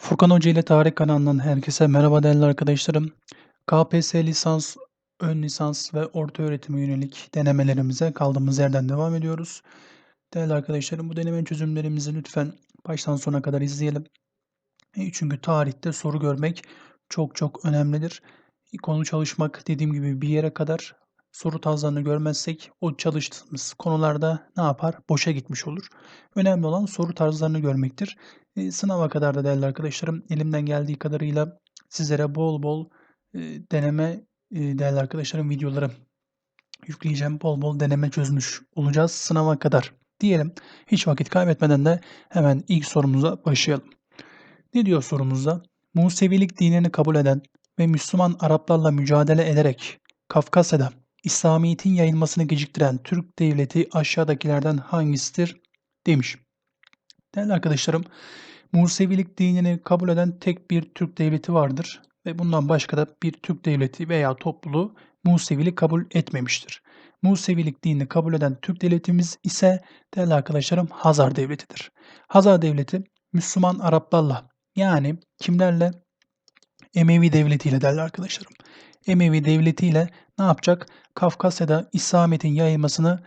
Furkan Hoca ile Tarih kanalından herkese merhaba değerli arkadaşlarım. KPSS lisans, ön lisans ve orta öğretime yönelik denemelerimize kaldığımız yerden devam ediyoruz. Değerli arkadaşlarım bu deneme çözümlerimizi lütfen baştan sona kadar izleyelim. E, Çünkü tarihte soru görmek çok çok önemlidir. Konu çalışmak dediğim gibi bir yere kadar soru tarzlarını görmezsek o çalıştığımız konularda ne yapar? Boşa gitmiş olur. Önemli olan soru tarzlarını görmektir. Sınava kadar da değerli arkadaşlarım elimden geldiği kadarıyla sizlere bol bol deneme e, değerli arkadaşlarım videoları yükleyeceğim. Bol bol deneme çözmüş olacağız sınava kadar. Diyelim hiç vakit kaybetmeden de hemen ilk sorumuza başlayalım. Ne diyor sorumuzda? Musevilik dinini kabul eden ve Müslüman Araplarla mücadele ederek Kafkasya'da İslamiyet'in yayılmasını geciktiren Türk devleti aşağıdakilerden hangisidir demiş. Değerli arkadaşlarım, Musevilik dinini kabul eden tek bir Türk devleti vardır ve bundan başka da bir Türk devleti veya topluluğu Musevilik kabul etmemiştir. Musevilik dinini kabul eden Türk devletimiz ise değerli arkadaşlarım Hazar devletidir. Hazar devleti Müslüman Araplarla yani kimlerle? Emevi devletiyle değerli arkadaşlarım. Emevi devletiyle ne yapacak? Kafkasya'da İslamiyet'in yayılmasını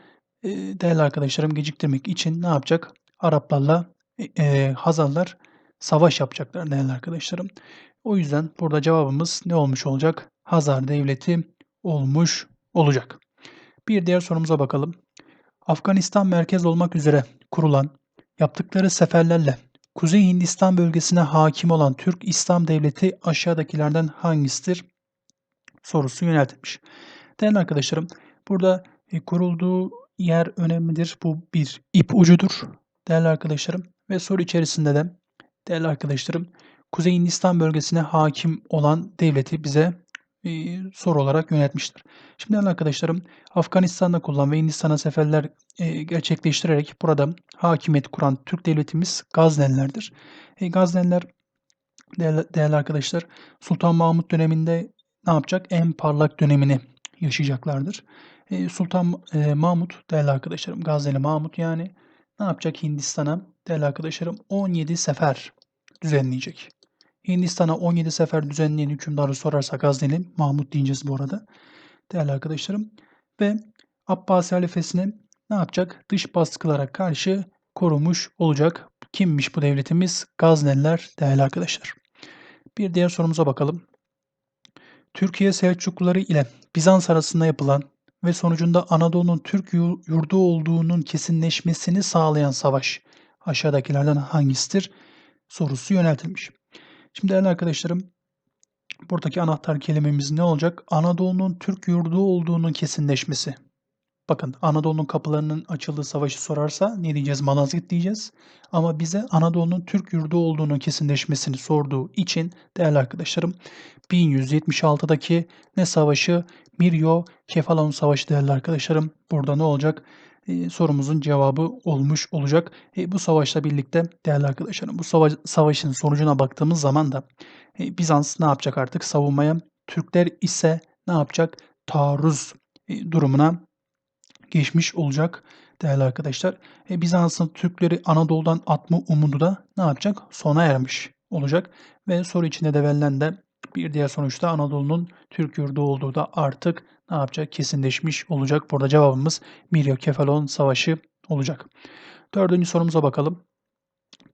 değerli arkadaşlarım geciktirmek için ne yapacak? Araplarla e, e, Hazarlar savaş yapacaklar değerli arkadaşlarım. O yüzden burada cevabımız ne olmuş olacak? Hazar devleti olmuş olacak. Bir diğer sorumuza bakalım. Afganistan merkez olmak üzere kurulan yaptıkları seferlerle Kuzey Hindistan bölgesine hakim olan Türk İslam Devleti aşağıdakilerden hangisidir? Sorusu yöneltilmiş. Değerli arkadaşlarım, burada e, kurulduğu yer önemlidir. Bu bir ip ucudur. Değerli arkadaşlarım ve soru içerisinde de değerli arkadaşlarım Kuzey Hindistan bölgesine hakim olan devleti bize e, soru olarak yöneltmiştir. Şimdi değerli arkadaşlarım Afganistan'da kurulan ve Hindistan'a seferler e, gerçekleştirerek burada hakimiyet kuran Türk devletimiz Gaznelilerdir. E, Gazneliler değerli, değerli arkadaşlar Sultan Mahmut döneminde ne yapacak? En parlak dönemini yaşayacaklardır. E, Sultan e, Mahmut değerli arkadaşlarım Gazneli Mahmut yani ne yapacak Hindistan'a değerli arkadaşlarım 17 sefer düzenleyecek. Hindistan'a 17 sefer düzenleyen hükümdarı sorarsak Gazneli Mahmut diyeceğiz bu arada. Değerli arkadaşlarım. Ve Abbasi halifesini ne yapacak? Dış baskılara karşı korumuş olacak. Kimmiş bu devletimiz? Gazneliler değerli arkadaşlar. Bir diğer sorumuza bakalım. Türkiye Selçukluları ile Bizans arasında yapılan ve sonucunda Anadolu'nun Türk yurdu olduğunun kesinleşmesini sağlayan savaş aşağıdakilerden hangisidir? Sorusu yöneltilmiş. Şimdi değerli arkadaşlarım buradaki anahtar kelimemiz ne olacak? Anadolu'nun Türk yurdu olduğunun kesinleşmesi. Bakın Anadolu'nun kapılarının açıldığı savaşı sorarsa ne diyeceğiz? Malazgirt diyeceğiz. Ama bize Anadolu'nun Türk yurdu olduğunu kesinleşmesini sorduğu için değerli arkadaşlarım 1176'daki ne savaşı? Miryo Kefalon Savaşı değerli arkadaşlarım. Burada ne olacak? Sorumuzun cevabı olmuş olacak. Bu savaşla birlikte değerli arkadaşlarım bu savaş, savaşın sonucuna baktığımız zaman da Bizans ne yapacak artık savunmaya? Türkler ise ne yapacak? Taarruz durumuna geçmiş olacak değerli arkadaşlar. Bizans'ın Türkleri Anadolu'dan atma umudu da ne yapacak? Sona ermiş olacak. Ve soru içinde de verilen de bir diğer sonuçta Anadolu'nun Türk yurdu olduğu da artık ne yapacak? Kesinleşmiş olacak. Burada cevabımız Miryo Kefalon Savaşı olacak. Dördüncü sorumuza bakalım.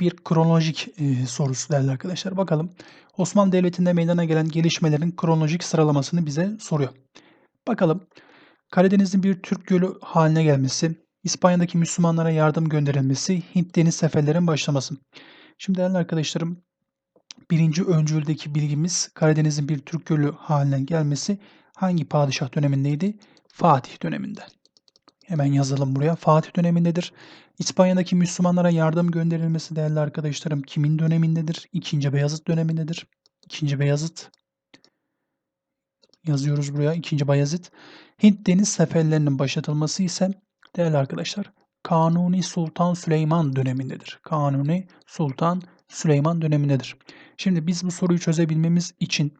Bir kronolojik e, sorusu değerli arkadaşlar. Bakalım Osmanlı Devleti'nde meydana gelen gelişmelerin kronolojik sıralamasını bize soruyor. Bakalım Karadeniz'in bir Türk gölü haline gelmesi, İspanya'daki Müslümanlara yardım gönderilmesi, Hint deniz seferlerin başlaması. Şimdi değerli arkadaşlarım birinci öncüldeki bilgimiz Karadeniz'in bir Türk gölü haline gelmesi hangi padişah dönemindeydi? Fatih döneminde. Hemen yazalım buraya. Fatih dönemindedir. İspanya'daki Müslümanlara yardım gönderilmesi değerli arkadaşlarım kimin dönemindedir? İkinci Beyazıt dönemindedir. İkinci Beyazıt yazıyoruz buraya. İkinci Bayezid. Hint deniz seferlerinin başlatılması ise değerli arkadaşlar Kanuni Sultan Süleyman dönemindedir. Kanuni Sultan Süleyman dönemindedir. Şimdi biz bu soruyu çözebilmemiz için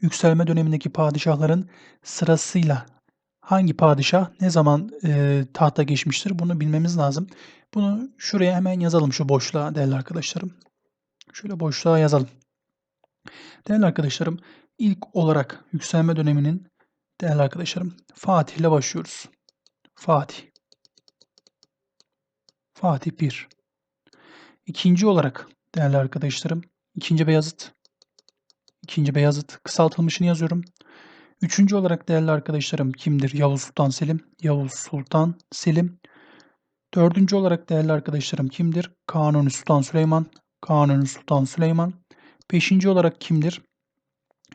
yükselme dönemindeki padişahların sırasıyla hangi padişah ne zaman e, tahta geçmiştir bunu bilmemiz lazım. Bunu şuraya hemen yazalım şu boşluğa değerli arkadaşlarım. Şöyle boşluğa yazalım. Değerli arkadaşlarım, ilk olarak yükselme döneminin değerli arkadaşlarım Fatih ile başlıyoruz. Fatih. Fatih 1. İkinci olarak değerli arkadaşlarım, ikinci Beyazıt. İkinci Beyazıt kısaltılmışını yazıyorum. Üçüncü olarak değerli arkadaşlarım kimdir? Yavuz Sultan Selim. Yavuz Sultan Selim. Dördüncü olarak değerli arkadaşlarım kimdir? Kanuni Sultan Süleyman. Kanuni Sultan Süleyman. Beşinci olarak kimdir?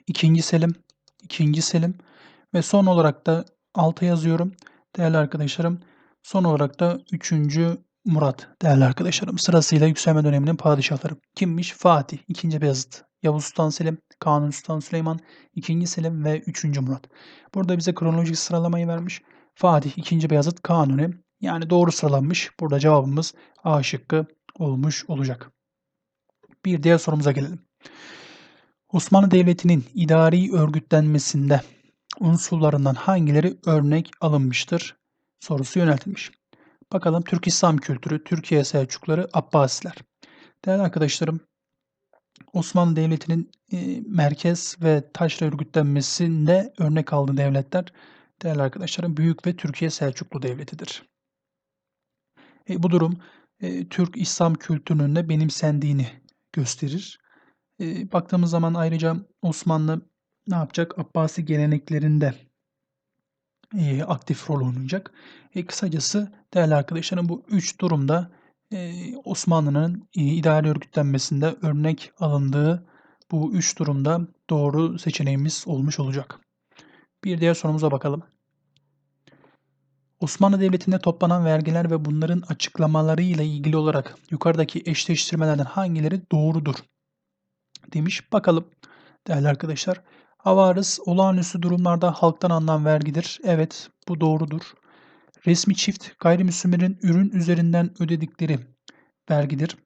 İkinci Selim. İkinci Selim. Ve son olarak da alta yazıyorum. Değerli arkadaşlarım son olarak da üçüncü Murat değerli arkadaşlarım. Sırasıyla yükselme döneminin padişahları. Kimmiş? Fatih, 2. Beyazıt, Yavuz Sultan Selim, Kanuni Sultan Süleyman, 2. Selim ve 3. Murat. Burada bize kronolojik sıralamayı vermiş. Fatih, 2. Beyazıt, Kanuni. Yani doğru sıralanmış. Burada cevabımız A şıkkı olmuş olacak. Bir diğer sorumuza gelelim. Osmanlı Devleti'nin idari örgütlenmesinde unsurlarından hangileri örnek alınmıştır? Sorusu yöneltilmiş. Bakalım Türk İslam kültürü, Türkiye Selçukları, Abbasiler. Değerli arkadaşlarım, Osmanlı Devleti'nin e, merkez ve taşra örgütlenmesinde örnek aldığı devletler, değerli arkadaşlarım, Büyük ve Türkiye Selçuklu Devleti'dir. E, bu durum e, Türk İslam kültürünün de benimsendiğini gösterir. E, baktığımız zaman ayrıca Osmanlı ne yapacak? Abbasi geleneklerinde e, aktif rol oynayacak. E, kısacası değerli arkadaşlarım bu üç durumda Osmanlı'nın e, idari örgütlenmesinde örnek alındığı bu üç durumda doğru seçeneğimiz olmuş olacak. Bir diğer sorumuza bakalım. Osmanlı Devleti'nde toplanan vergiler ve bunların açıklamaları ile ilgili olarak yukarıdaki eşleştirmelerden hangileri doğrudur? Demiş. Bakalım değerli arkadaşlar. Avarız olağanüstü durumlarda halktan alınan vergidir. Evet bu doğrudur. Resmi çift gayrimüslimlerin ürün üzerinden ödedikleri vergidir.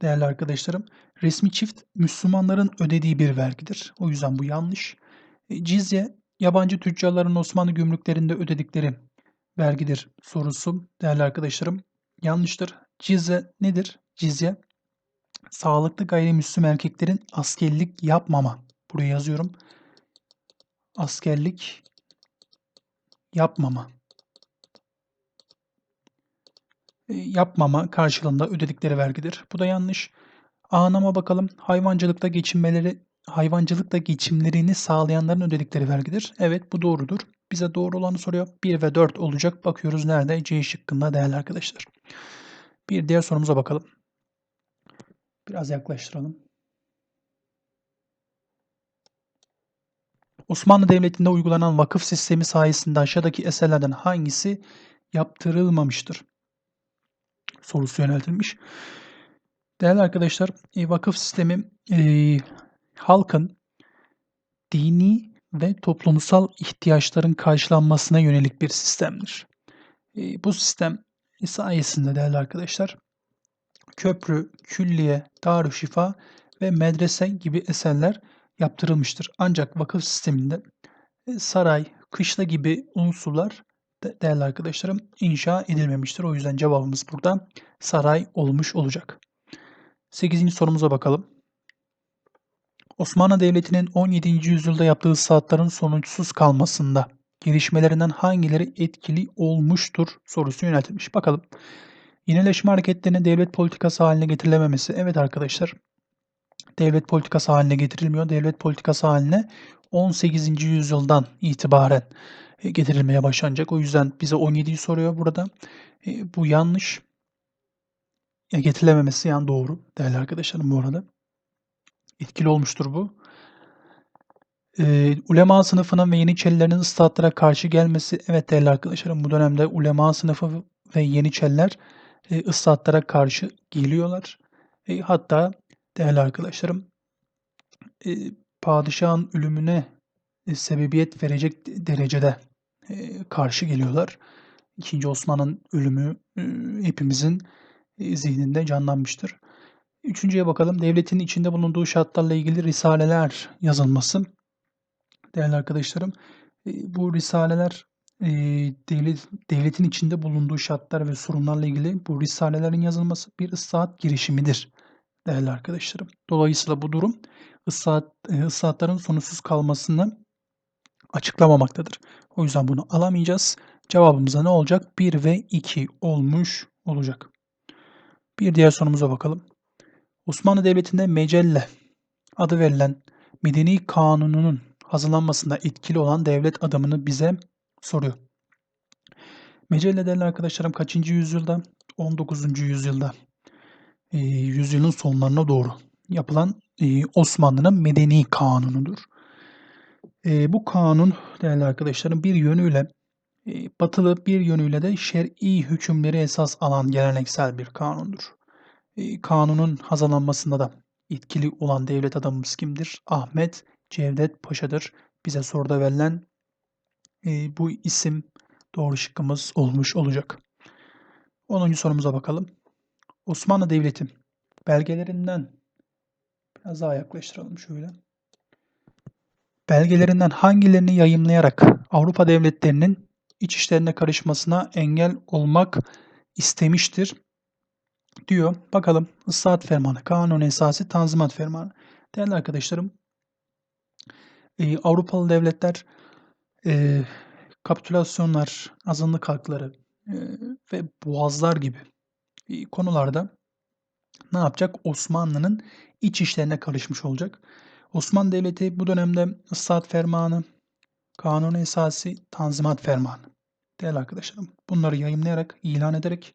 Değerli arkadaşlarım, resmi çift Müslümanların ödediği bir vergidir. O yüzden bu yanlış. E, cizye, yabancı tüccarların Osmanlı gümrüklerinde ödedikleri vergidir sorusu değerli arkadaşlarım yanlıştır. Cizye nedir? Cizye, sağlıklı gayrimüslim erkeklerin askerlik yapmama. Buraya yazıyorum. Askerlik yapmama. E, yapmama karşılığında ödedikleri vergidir. Bu da yanlış. Anama bakalım. Hayvancılıkta geçinmeleri hayvancılıkta geçimlerini sağlayanların ödedikleri vergidir. Evet bu doğrudur. Bize doğru olanı soruyor. 1 ve 4 olacak. Bakıyoruz nerede? C şıkkında değerli arkadaşlar. Bir diğer sorumuza bakalım. Biraz yaklaştıralım. Osmanlı Devleti'nde uygulanan vakıf sistemi sayesinde aşağıdaki eserlerden hangisi yaptırılmamıştır? Sorusu yöneltilmiş. Değerli arkadaşlar, e, vakıf sistemi e, halkın dini ve toplumsal ihtiyaçların karşılanmasına yönelik bir sistemdir. E, bu sistem sayesinde değerli arkadaşlar köprü, külliye, darüşşifa ve medrese gibi eserler yaptırılmıştır. Ancak vakıf sisteminde saray, kışla gibi unsurlar değerli arkadaşlarım inşa edilmemiştir. O yüzden cevabımız burada saray olmuş olacak. 8. sorumuza bakalım. Osmanlı Devleti'nin 17. yüzyılda yaptığı saatlerin sonuçsuz kalmasında gelişmelerinden hangileri etkili olmuştur sorusu yöneltilmiş. Bakalım. Yenileşme hareketlerinin devlet politikası haline getirilememesi. Evet arkadaşlar. Devlet politikası haline getirilmiyor. Devlet politikası haline 18. yüzyıldan itibaren getirilmeye başlanacak. O yüzden bize 17'yi soruyor burada. E, bu yanlış. E, getirilememesi yani doğru değerli arkadaşlarım bu arada. Etkili olmuştur bu. E, ulema sınıfının ve Yeniçerilerin ıslahatlara karşı gelmesi. Evet değerli arkadaşlarım bu dönemde ulema sınıfı ve Yeniçeriler e, ıslahatlara karşı geliyorlar. E, hatta değerli arkadaşlarım e, padişahın ölümüne e, sebebiyet verecek derecede e, karşı geliyorlar. İkinci Osman'ın ölümü e, hepimizin e, zihninde canlanmıştır. Üçüncüye bakalım. Devletin içinde bulunduğu şartlarla ilgili risaleler yazılması. Değerli arkadaşlarım, bu risaleler devlet, devletin içinde bulunduğu şartlar ve sorunlarla ilgili bu risalelerin yazılması bir ıslahat girişimidir. değerli arkadaşlarım. Dolayısıyla bu durum ıslahat, e, ıslahatların sonuçsuz kalmasını açıklamamaktadır. O yüzden bunu alamayacağız. Cevabımıza ne olacak? 1 ve 2 olmuş olacak. Bir diğer sorumuza bakalım. Osmanlı Devleti'nde mecelle adı verilen Medeni Kanunu'nun hazırlanmasında etkili olan devlet adamını bize soruyor. Mecelle değerli arkadaşlarım kaçıncı yüzyılda? 19. yüzyılda. E, yüzyılın sonlarına doğru yapılan e, Osmanlı'nın Medeni Kanunu'dur. E, bu kanun değerli arkadaşlarım bir yönüyle e, batılı bir yönüyle de şer'i hükümleri esas alan geleneksel bir kanundur. E, kanunun hazırlanmasında da etkili olan devlet adamımız kimdir? Ahmet Cevdet Paşa'dır. Bize soruda verilen e, bu isim doğru şıkkımız olmuş olacak. 10. sorumuza bakalım. Osmanlı Devleti belgelerinden biraz daha yaklaştıralım şöyle. Belgelerinden hangilerini yayımlayarak Avrupa devletlerinin iç işlerine karışmasına engel olmak istemiştir diyor. Bakalım ıslahat fermanı, kanun esası, tanzimat fermanı. Değerli arkadaşlarım, e, Avrupalı devletler e, kapitülasyonlar, azınlık hakları e, ve boğazlar gibi konularda ne yapacak? Osmanlı'nın iç işlerine karışmış olacak. Osmanlı Devleti bu dönemde ıslahat fermanı, kanun esası, tanzimat fermanı. Değerli arkadaşlarım, bunları yayımlayarak, ilan ederek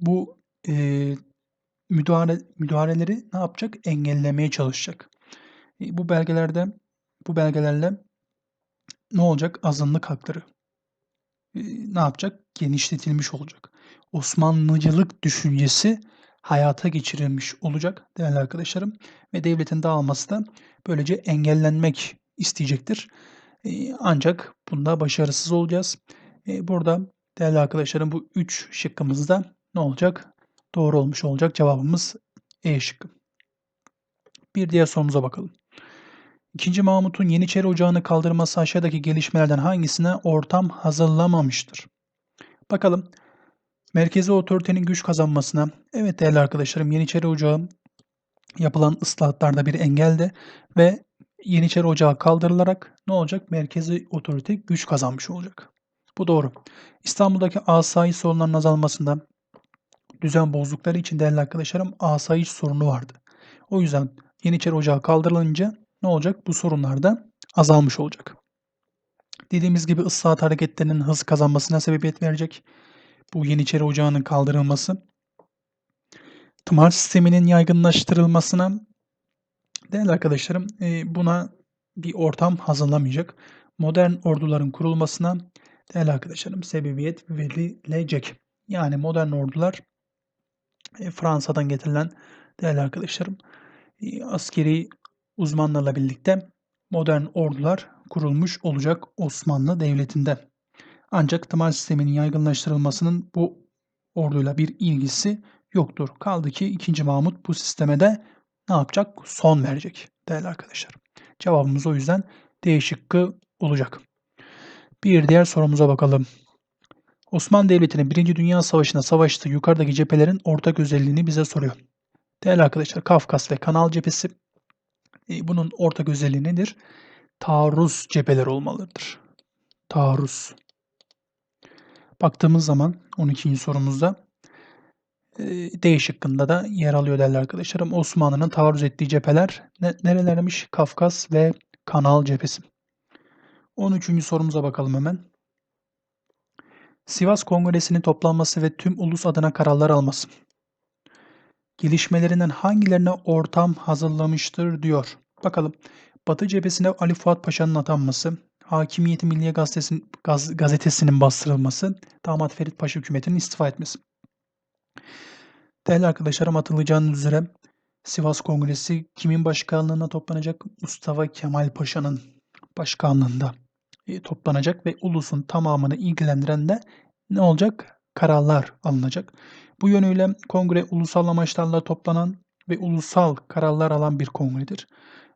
bu e, müdahale, müdahaleleri ne yapacak? Engellemeye çalışacak. E, bu belgelerde, bu belgelerle ne olacak? Azınlık hakları e, ne yapacak? Genişletilmiş olacak. Osmanlıcılık düşüncesi hayata geçirilmiş olacak değerli arkadaşlarım ve devletin dağılması da böylece engellenmek isteyecektir. E, ancak bunda başarısız olacağız. E, burada değerli arkadaşlarım bu üç şıkkımızda ne olacak? Doğru olmuş olacak. Cevabımız E şıkkı. Bir diğer sorumuza bakalım. İkinci Mahmut'un Yeniçeri Ocağı'nı kaldırması aşağıdaki gelişmelerden hangisine ortam hazırlamamıştır? Bakalım. Merkezi otoritenin güç kazanmasına, evet değerli arkadaşlarım Yeniçeri Ocağı yapılan ıslahatlarda bir engelde ve Yeniçeri Ocağı kaldırılarak ne olacak? Merkezi otorite güç kazanmış olacak. Bu doğru. İstanbul'daki asayiş sorunlarının azalmasında düzen bozdukları için değerli arkadaşlarım asayiş sorunu vardı. O yüzden Yeniçeri Ocağı kaldırılınca ne olacak? Bu sorunlar da azalmış olacak. Dediğimiz gibi ıslahat hareketlerinin hız kazanmasına sebebiyet verecek. Bu Yeniçeri Ocağı'nın kaldırılması. Tımar sisteminin yaygınlaştırılmasına değerli arkadaşlarım e, buna bir ortam hazırlamayacak. Modern orduların kurulmasına değerli arkadaşlarım sebebiyet verilecek. Yani modern ordular e, Fransa'dan getirilen değerli arkadaşlarım e, askeri uzmanlarla birlikte modern ordular kurulmuş olacak Osmanlı Devleti'nde. Ancak tımar sisteminin yaygınlaştırılmasının bu orduyla bir ilgisi yoktur. Kaldı ki 2. Mahmut bu sisteme de ne yapacak? Son verecek değerli arkadaşlar. Cevabımız o yüzden D şıkkı olacak. Bir diğer sorumuza bakalım. Osmanlı Devleti'nin 1. Dünya Savaşı'nda savaştığı yukarıdaki cephelerin ortak özelliğini bize soruyor. Değerli arkadaşlar Kafkas ve Kanal cephesi e, bunun ortak özelliği nedir? Taarruz cepheler olmalıdır. Taarruz. Baktığımız zaman 12. sorumuzda e, D şıkkında da yer alıyor değerli arkadaşlarım. Osmanlı'nın taarruz ettiği cepheler ne, nerelermiş? Kafkas ve Kanal cephesi. 13. sorumuza bakalım hemen. Sivas Kongresi'nin toplanması ve tüm ulus adına kararlar alması. Gelişmelerinden hangilerine ortam hazırlamıştır diyor. Bakalım. Batı cephesine Ali Fuat Paşa'nın atanması, Hakimiyeti Milliye Gazetesi'nin, gaz, gazetesinin bastırılması, Damat Ferit Paşa hükümetinin istifa etmesi. Değerli arkadaşlarım hatırlayacağınız üzere Sivas Kongresi kimin başkanlığına toplanacak? Mustafa Kemal Paşa'nın başkanlığında e, toplanacak ve ulusun tamamını ilgilendiren de ne olacak? Kararlar alınacak. Bu yönüyle kongre ulusal amaçlarla toplanan ve ulusal kararlar alan bir kongredir.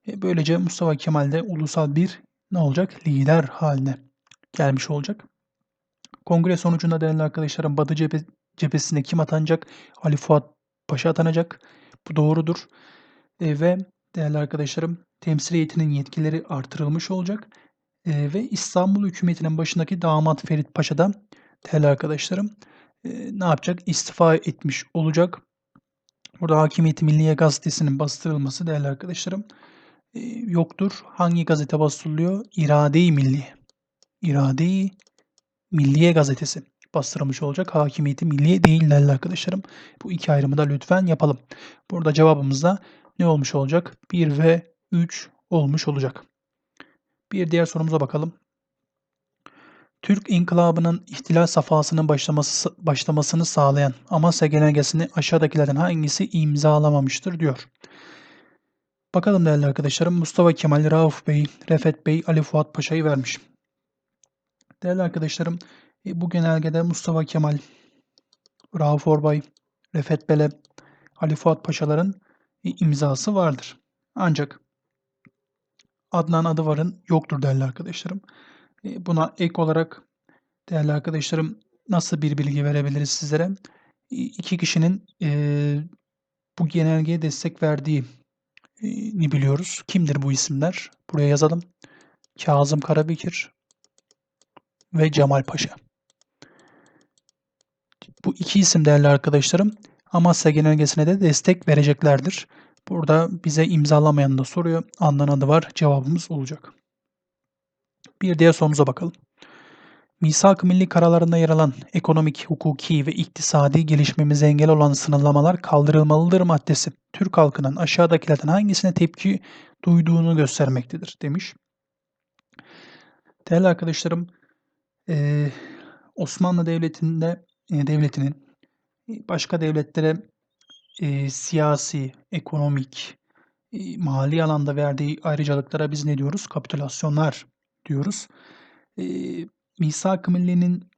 E, böylece Mustafa Kemal de ulusal bir ne olacak? Lider haline gelmiş olacak. Kongre sonucunda değerli arkadaşlarım Batı cephe, cephesine kim atanacak? Ali Fuat Paşa atanacak. Bu doğrudur. E, ve değerli arkadaşlarım temsiliyetinin yetkileri artırılmış olacak. E, ve İstanbul hükümetinin başındaki damat Ferit Paşa da değerli arkadaşlarım e, ne yapacak? İstifa etmiş olacak. Burada Hakimiyeti Milliye Gazetesi'nin bastırılması değerli arkadaşlarım yoktur. Hangi gazete bastırılıyor? İrade-i Milliye. İrade-i Milliye Gazetesi bastırılmış olacak. Hakimiyeti Milliye değil değerli arkadaşlarım. Bu iki ayrımı da lütfen yapalım. Burada cevabımız da ne olmuş olacak? 1 ve 3 olmuş olacak. Bir diğer sorumuza bakalım. Türk İnkılabı'nın ihtilal safhasının başlaması, başlamasını sağlayan Amasya Genelgesi'ni aşağıdakilerden hangisi imzalamamıştır diyor. Bakalım değerli arkadaşlarım Mustafa Kemal, Rauf Bey, Refet Bey, Ali Fuat Paşa'yı vermiş. Değerli arkadaşlarım e, bu genelgede Mustafa Kemal, Rauf Orbay, Refet Bele, Ali Fuat Paşaların e, imzası vardır. Ancak Adnan Adıvar'ın yoktur değerli arkadaşlarım. E, buna ek olarak değerli arkadaşlarım nasıl bir bilgi verebiliriz sizlere? İki kişinin bu genelgeye destek verdiği ni biliyoruz. Kimdir bu isimler? Buraya yazalım. Kazım Karabekir ve Cemal Paşa. Bu iki isim değerli arkadaşlarım Amasya Genelgesi'ne de destek vereceklerdir. Burada bize imzalamayan da soruyor. Andan adı var. Cevabımız olacak. Bir diğer sorumuza bakalım. Misak-ı Milli kararlarında yer alan ekonomik, hukuki ve iktisadi gelişmemize engel olan sınırlamalar kaldırılmalıdır maddesi. Türk halkının aşağıdakilerden hangisine tepki duyduğunu göstermektedir demiş. Değerli arkadaşlarım, e, Osmanlı Devleti'nde e, devletinin başka devletlere e, siyasi, ekonomik, e, mali alanda verdiği ayrıcalıklara biz ne diyoruz? Kapitülasyonlar diyoruz. Misak-ı Milli'nin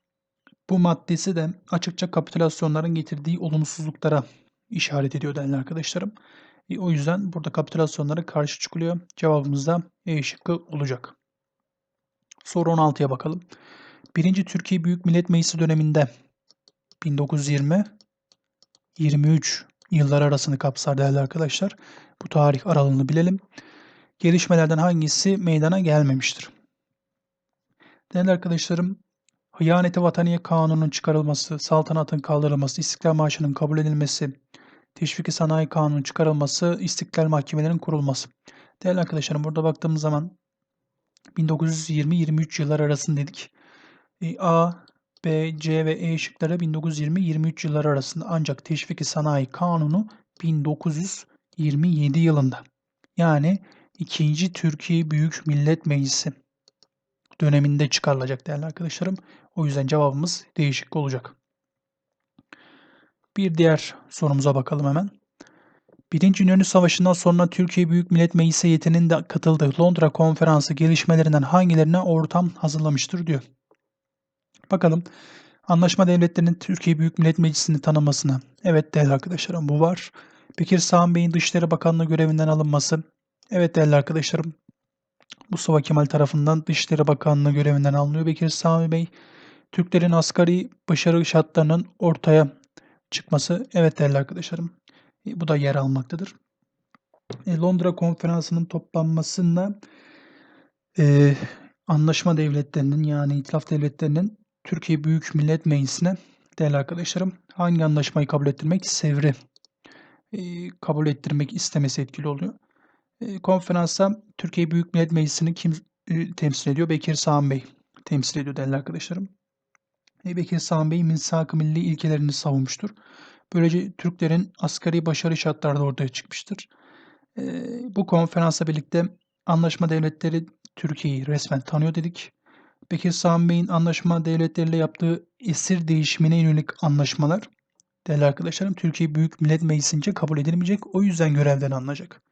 bu maddesi de açıkça kapitülasyonların getirdiği olumsuzluklara işaret ediyor değerli arkadaşlarım. E, o yüzden burada kapitülasyonlara karşı çıkılıyor. Cevabımız da E şıkkı olacak. Soru 16'ya bakalım. 1. Türkiye Büyük Millet Meclisi döneminde 1920 23 yıllar arasını kapsar değerli arkadaşlar. Bu tarih aralığını bilelim. Gelişmelerden hangisi meydana gelmemiştir? Değerli arkadaşlarım, Hıyaneti Vataniye Kanunu'nun çıkarılması, saltanatın kaldırılması, İstiklal Marşı'nın kabul edilmesi, Teşviki Sanayi Kanunu'nun çıkarılması, İstiklal Mahkemelerinin kurulması. Değerli arkadaşlarım burada baktığımız zaman 1920-23 yıllar arasında dedik. E, A, B, C ve E şıkları 1920-23 yılları arasında ancak Teşviki Sanayi Kanunu 1927 yılında. Yani 2. Türkiye Büyük Millet Meclisi döneminde çıkarılacak değerli arkadaşlarım. O yüzden cevabımız değişik olacak. Bir diğer sorumuza bakalım hemen. Birinci İnönü Savaşı'ndan sonra Türkiye Büyük Millet Meclisi heyetinin de katıldığı Londra Konferansı gelişmelerinden hangilerine ortam hazırlamıştır diyor. Bakalım anlaşma devletlerinin Türkiye Büyük Millet Meclisi'ni tanımasına. Evet değerli arkadaşlarım bu var. Bekir Sami Bey'in Dışişleri Bakanlığı görevinden alınması. Evet değerli arkadaşlarım Mustafa Kemal tarafından Dışişleri Bakanlığı görevinden alınıyor. Bekir Sami Bey Türklerin asgari başarı şartlarının ortaya çıkması. Evet değerli arkadaşlarım e, bu da yer almaktadır. E, Londra Konferansı'nın toplanmasında e, anlaşma devletlerinin yani itilaf devletlerinin Türkiye Büyük Millet Meclisi'ne değerli arkadaşlarım hangi anlaşmayı kabul ettirmek? Sevri e, kabul ettirmek istemesi etkili oluyor. E, konferansta Türkiye Büyük Millet Meclisi'ni kim e, temsil ediyor? Bekir Sağan Bey temsil ediyor değerli arkadaşlarım. E, Bekir Sağan Bey misak-ı milli ilkelerini savunmuştur. Böylece Türklerin asgari başarı şartlarda ortaya çıkmıştır. E, bu konferansla birlikte anlaşma devletleri Türkiye'yi resmen tanıyor dedik. Bekir Sami Bey'in anlaşma devletleriyle yaptığı esir değişimine yönelik anlaşmalar değerli arkadaşlarım Türkiye Büyük Millet Meclisi'nce kabul edilmeyecek. O yüzden görevden alınacak.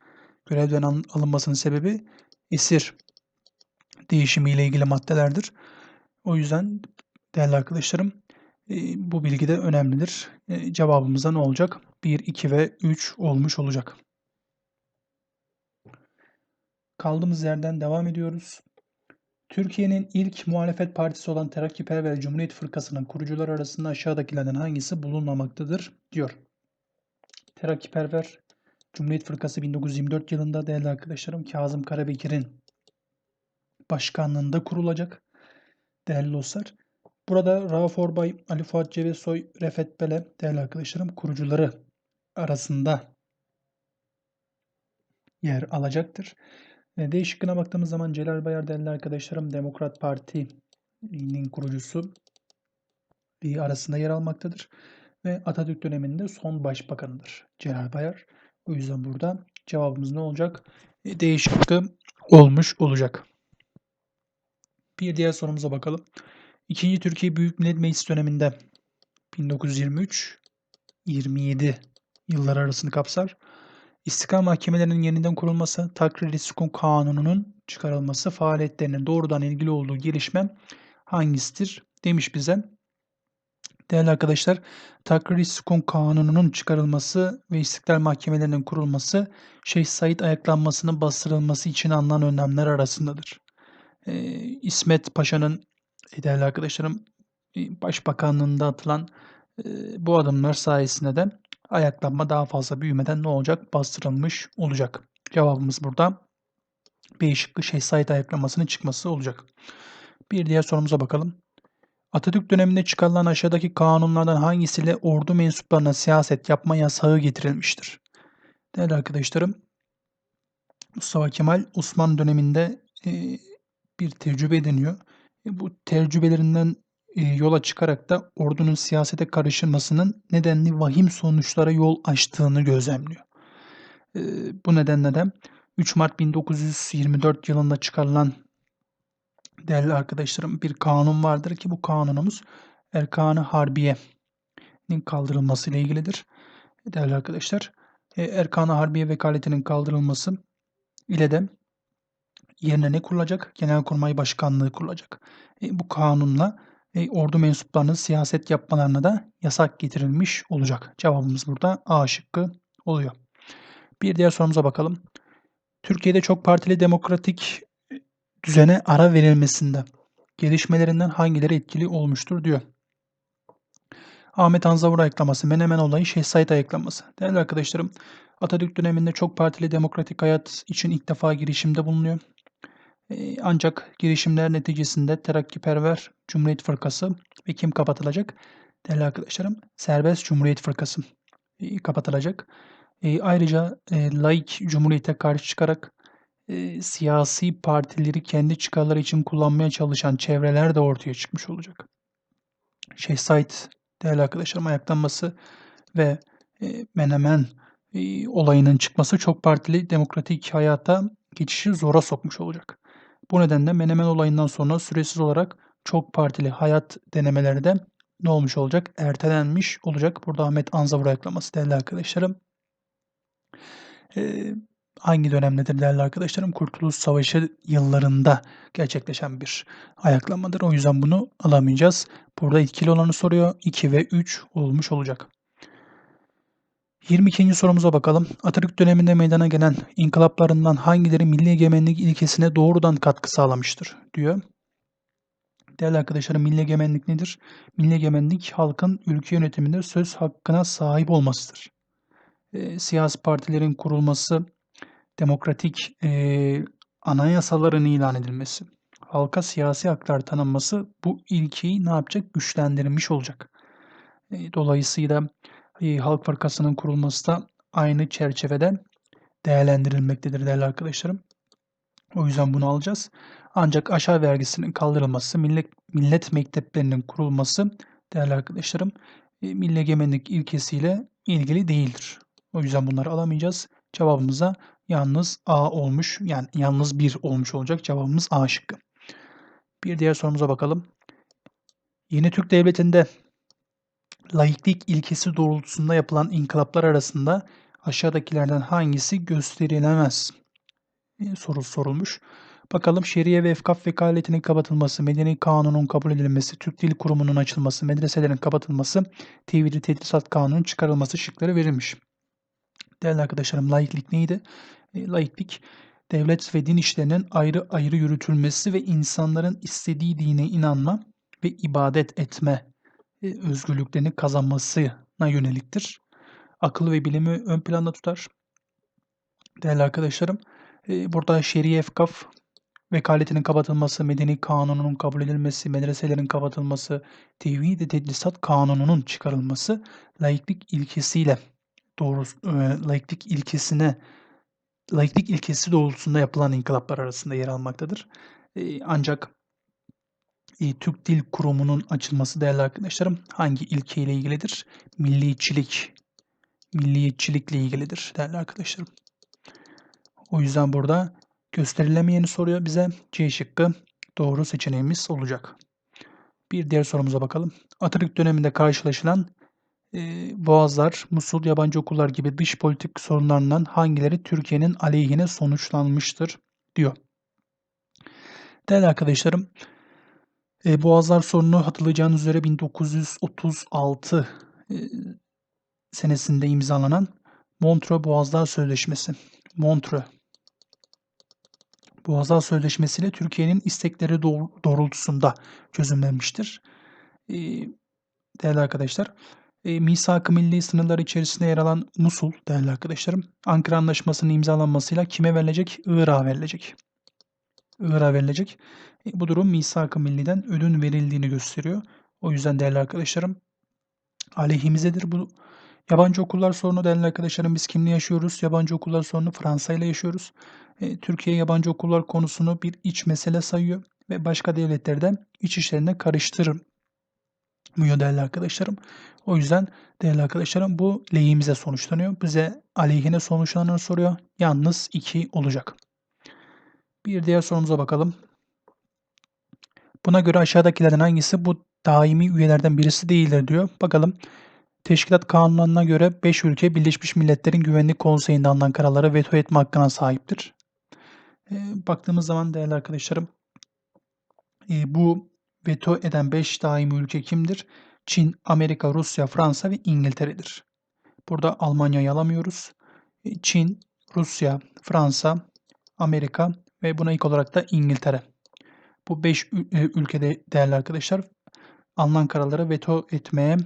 Görevden alınmasının sebebi esir değişimiyle ilgili maddelerdir. O yüzden değerli arkadaşlarım e, bu bilgi de önemlidir. E, cevabımız da ne olacak? 1, 2 ve 3 olmuş olacak. Kaldığımız yerden devam ediyoruz. Türkiye'nin ilk muhalefet partisi olan Terakkiperver Cumhuriyet Fırkası'nın kurucular arasında aşağıdakilerden hangisi bulunmamaktadır diyor. Terakkiperver Cumhuriyet Fırkası 1924 yılında değerli arkadaşlarım Kazım Karabekir'in başkanlığında kurulacak değerli dostlar. Burada Rauf Orbay, Ali Fuat Cebesoy, Refet Bele değerli arkadaşlarım kurucuları arasında yer alacaktır. E, D şıkkına baktığımız zaman Celal Bayar değerli arkadaşlarım Demokrat Parti'nin kurucusu e, arasında yer almaktadır. Ve Atatürk döneminde son başbakanıdır Celal Bayar. O yüzden burada cevabımız ne olacak? E, D olmuş olacak. Bir diğer sorumuza bakalım. İkinci Türkiye Büyük Millet Meclisi döneminde 1923-27 yıllar arasını kapsar. İstiklal mahkemelerinin yeniden kurulması, takrir sukun kanununun çıkarılması faaliyetlerine doğrudan ilgili olduğu gelişme hangisidir demiş bize. Değerli arkadaşlar, takrir sukun kanununun çıkarılması ve istiklal mahkemelerinin kurulması Şeyh Said ayaklanmasının bastırılması için alınan önlemler arasındadır. Ee, İsmet Paşa'nın değerli arkadaşlarım başbakanlığında atılan e, bu adımlar sayesinde de ayaklanma daha fazla büyümeden ne olacak? Bastırılmış olacak. Cevabımız burada B şıkkı Şehzade ayaklanmasının çıkması olacak. Bir diğer sorumuza bakalım. Atatürk döneminde çıkarılan aşağıdaki kanunlardan hangisiyle ordu mensuplarına siyaset yapma yasağı getirilmiştir? Değerli arkadaşlarım, Mustafa Kemal Osmanlı döneminde e, bir tecrübe ediniyor. E, bu tecrübelerinden e, yola çıkarak da ordunun siyasete karışılmasının nedenli vahim sonuçlara yol açtığını gözlemliyor. E, bu nedenle de 3 Mart 1924 yılında çıkarılan değerli arkadaşlarım bir kanun vardır ki bu kanunumuz Erkanı Harbiye'nin kaldırılması ile ilgilidir. Değerli arkadaşlar, e, Erkanı Harbiye vekaletinin kaldırılması ile de yerine ne kurulacak? Genelkurmay Başkanlığı kurulacak. E, bu kanunla e, ordu mensuplarının siyaset yapmalarına da yasak getirilmiş olacak. Cevabımız burada A şıkkı oluyor. Bir diğer sorumuza bakalım. Türkiye'de çok partili demokratik düzene ara verilmesinde gelişmelerinden hangileri etkili olmuştur diyor. Ahmet Anzavur ayıklaması, Menemen olayı, Şehzade ayıklaması. Değerli arkadaşlarım, Atatürk döneminde çok partili demokratik hayat için ilk defa girişimde bulunuyor. Ancak girişimler neticesinde Terakkiperver Cumhuriyet Fırkası ve kim kapatılacak? Değerli arkadaşlarım, Serbest Cumhuriyet Fırkası kapatılacak. Ayrıca laik cumhuriyete karşı çıkarak siyasi partileri kendi çıkarları için kullanmaya çalışan çevreler de ortaya çıkmış olacak. Şeyh Said değerli arkadaşlarım ayaklanması ve Menemen olayının çıkması çok partili demokratik hayata geçişi zora sokmuş olacak. Bu nedenle Menemen olayından sonra süresiz olarak çok partili hayat denemeleri de ne olmuş olacak? Ertelenmiş olacak. Burada Ahmet Anzavur ayaklaması değerli arkadaşlarım. Ee, hangi dönemdedir değerli arkadaşlarım? Kurtuluş Savaşı yıllarında gerçekleşen bir ayaklamadır. O yüzden bunu alamayacağız. Burada etkili olanı soruyor. 2 ve 3 olmuş olacak. 22. sorumuza bakalım. Atatürk döneminde meydana gelen inkılaplarından hangileri milli egemenlik ilkesine doğrudan katkı sağlamıştır diyor. Değerli arkadaşlarım milli egemenlik nedir? Milli egemenlik halkın ülke yönetiminde söz hakkına sahip olmasıdır. E, siyasi partilerin kurulması, demokratik e, anayasaların ilan edilmesi, halka siyasi haklar tanınması bu ilkeyi ne yapacak? Güçlendirilmiş olacak. E, dolayısıyla Halk Fırkası'nın kurulması da aynı çerçevede değerlendirilmektedir değerli arkadaşlarım. O yüzden bunu alacağız. Ancak aşağı vergisinin kaldırılması, millet, millet mekteplerinin kurulması değerli arkadaşlarım e, milli egemenlik ilkesiyle ilgili değildir. O yüzden bunları alamayacağız. Cevabımıza yalnız A olmuş yani yalnız 1 olmuş olacak. Cevabımız A şıkkı. Bir diğer sorumuza bakalım. Yeni Türk Devleti'nde laiklik ilkesi doğrultusunda yapılan inkılaplar arasında aşağıdakilerden hangisi gösterilemez? E, soru sorulmuş. Bakalım şeriye ve efkaf vekaletinin kapatılması, medeni kanunun kabul edilmesi, Türk Dil Kurumu'nun açılması, medreselerin kapatılması, tevhidi tedrisat kanunun çıkarılması şıkları verilmiş. Değerli arkadaşlarım laiklik neydi? E, laiklik devlet ve din işlerinin ayrı ayrı yürütülmesi ve insanların istediği dine inanma ve ibadet etme e, özgürlüklerini kazanmasına yöneliktir. Akıl ve bilimi ön planda tutar. değerli arkadaşlarım. Eee, burada şer'i efkaf vekaletinin kapatılması, medeni kanununun kabul edilmesi, medreselerin kapatılması, tevhid-i tedrisat kanununun çıkarılması laiklik ilkesiyle doğrusu eee, laiklik ilkesine laiklik ilkesi doğrultusunda yapılan inkılaplar arasında yer almaktadır. Eee, ancak eee, Türk Dil Kurumu'nun açılması değerli arkadaşlarım hangi ilkeyle ilgilidir? Milliyetçilik, milliyetçilikle ilgilidir değerli arkadaşlarım. O yüzden burada gösterilemeyeni soruyor bize. C şıkkı doğru seçeneğimiz olacak. Bir diğer sorumuza bakalım. Atatürk döneminde karşılaşılan e, Boğazlar, Musul, yabancı okullar gibi dış politik sorunlarından hangileri Türkiye'nin aleyhine sonuçlanmıştır diyor. Değerli arkadaşlarım, e, Boğazlar sorunu hatırlayacağınız üzere 1936 e, senesinde imzalanan Montreux Boğazlar Sözleşmesi. Montreux Boğazlar Sözleşmesi ile Türkiye'nin istekleri doğrultusunda çözümlenmiştir. E, değerli arkadaşlar, e, Misak-ı Milli sınırları içerisinde yer alan Musul değerli arkadaşlarım, Ankara Anlaşması'nın imzalanmasıyla kime verilecek? Irak'a verilecek. Irak'a verilecek. E, bu durum Misak-ı Milli'den ödün verildiğini gösteriyor. O yüzden değerli arkadaşlarım aleyhimizedir bu Yabancı okullar sorunu değerli arkadaşlarım biz kimle yaşıyoruz? Yabancı okullar sorunu Fransa ile yaşıyoruz. E, Türkiye yabancı okullar konusunu bir iç mesele sayıyor ve başka devletlerde iç işlerine karıştırmıyor değerli arkadaşlarım. O yüzden değerli arkadaşlarım bu lehimize sonuçlanıyor. Bize aleyhine sonuçlananı soruyor. Yalnız 2 olacak. Bir diğer sorumuza bakalım. Buna göre aşağıdakilerden hangisi bu daimi üyelerden birisi değildir diyor. Bakalım. Teşkilat kanunlarına göre 5 ülke Birleşmiş Milletler'in Güvenlik Konseyi'nde alınan kararlara veto etme hakkına sahiptir. E, baktığımız zaman değerli arkadaşlarım e, bu veto eden 5 daimi ülke kimdir? Çin, Amerika, Rusya, Fransa ve İngiltere'dir. Burada Almanya'yı alamıyoruz. E, Çin, Rusya, Fransa, Amerika ve buna ilk olarak da İngiltere. Bu 5 ülkede değerli arkadaşlar alınan kararlara veto etmeye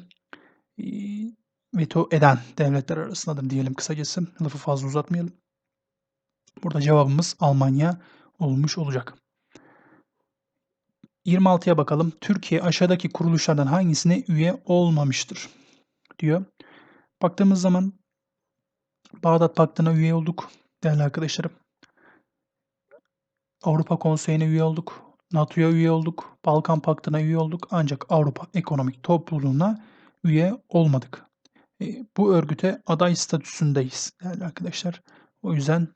veto eden devletler arasındadır diyelim kısacası. Lafı fazla uzatmayalım. Burada cevabımız Almanya olmuş olacak. 26'ya bakalım. Türkiye aşağıdaki kuruluşlardan hangisine üye olmamıştır? diyor. Baktığımız zaman Bağdat Paktı'na üye olduk değerli arkadaşlarım. Avrupa Konseyi'ne üye olduk. NATO'ya üye olduk. Balkan Paktı'na üye olduk. Ancak Avrupa Ekonomik Topluluğu'na üye olmadık. E, bu örgüte aday statüsündeyiz değerli arkadaşlar. O yüzden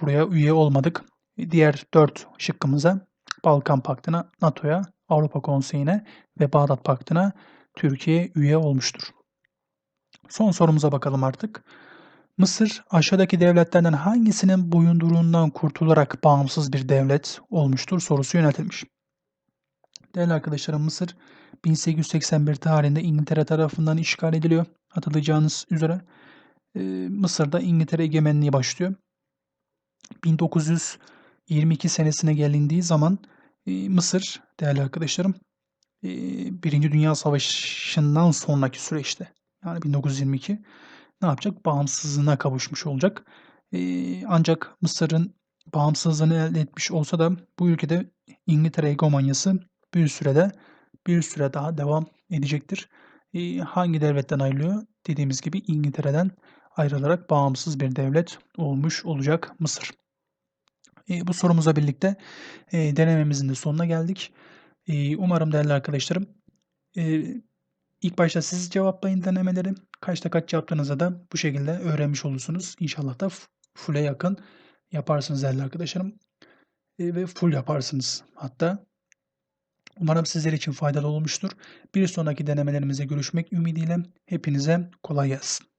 buraya üye olmadık. Diğer dört şıkkımıza Balkan Paktı'na, NATO'ya, Avrupa Konseyi'ne ve Bağdat Paktı'na Türkiye üye olmuştur. Son sorumuza bakalım artık. Mısır aşağıdaki devletlerden hangisinin boyunduruğundan kurtularak bağımsız bir devlet olmuştur sorusu yöneltilmiş. Değerli arkadaşlarım Mısır 1881 tarihinde İngiltere tarafından işgal ediliyor. Hatırlayacağınız üzere e, Mısır'da İngiltere egemenliği başlıyor. 1922 senesine gelindiği zaman Mısır değerli arkadaşlarım e, Birinci Dünya Savaşı'ndan sonraki süreçte yani 1922 ne yapacak? Bağımsızlığına kavuşmuş olacak. E, ancak Mısır'ın bağımsızlığını elde etmiş olsa da bu ülkede İngiltere hegemonyası bir sürede bir süre daha devam edecektir. Hangi devletten ayrılıyor? Dediğimiz gibi İngiltere'den ayrılarak bağımsız bir devlet olmuş olacak Mısır. E, bu sorumuza birlikte e, denememizin de sonuna geldik. E, umarım değerli arkadaşlarım e, ilk başta siz cevaplayın denemeleri. Kaçta kaç yaptığınızda da bu şekilde öğrenmiş olursunuz. İnşallah da full'e yakın yaparsınız değerli arkadaşlarım. E, ve full yaparsınız hatta. Umarım sizler için faydalı olmuştur. Bir sonraki denemelerimize görüşmek ümidiyle hepinize kolay gelsin.